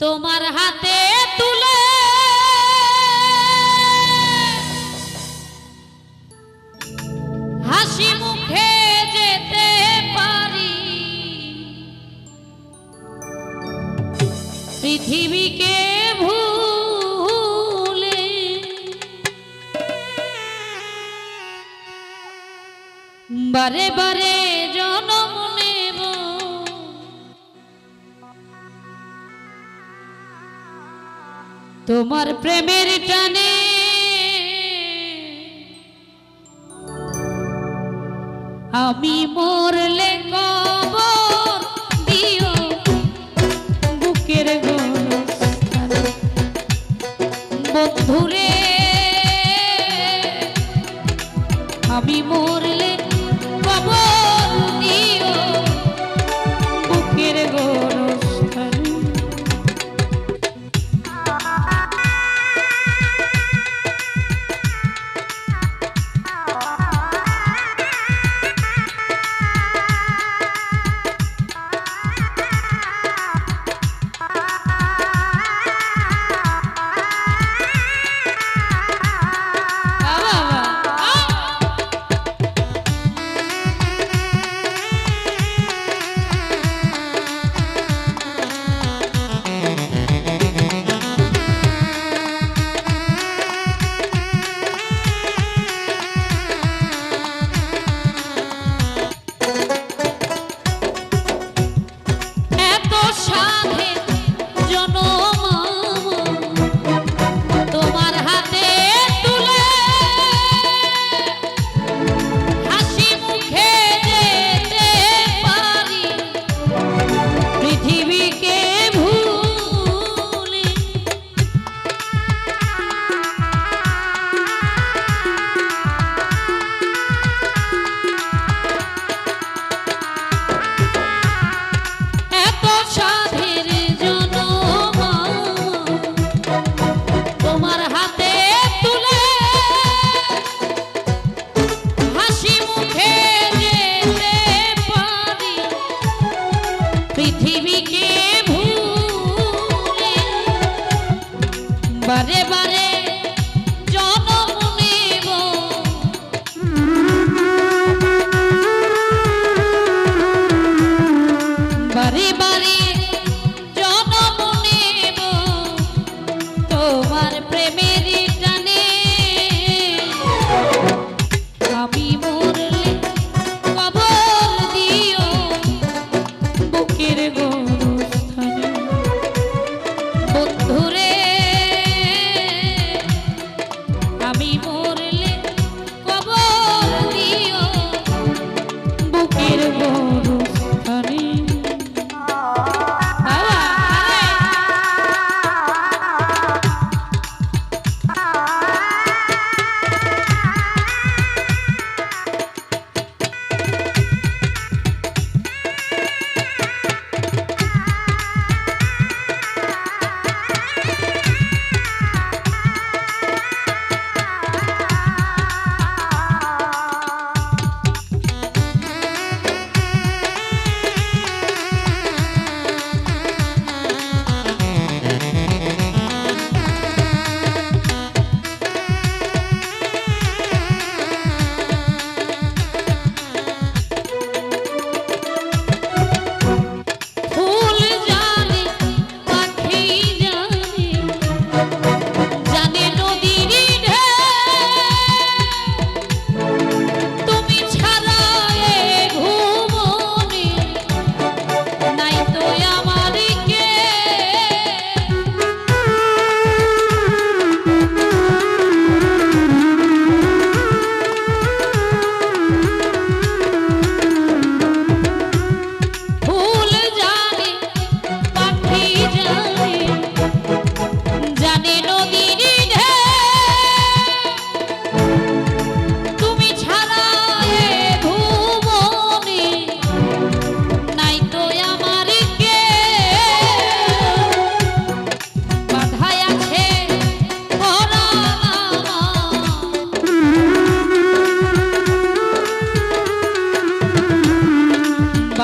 তোমার হাতে তুলে। হাসি মুখে যেতে পারি। পৃথিবীকে ভুলে। বারে বারে জনম তোমার প্রেমের টানে আমি মরলে কবর দিও বুকের। বন্ধুরে আমি মরলে কবর বারে বারে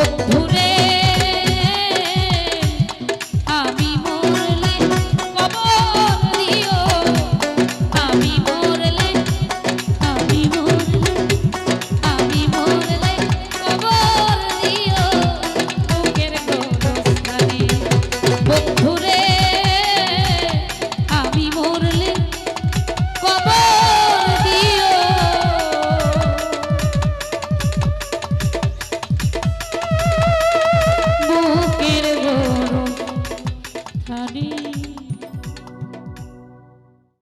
Let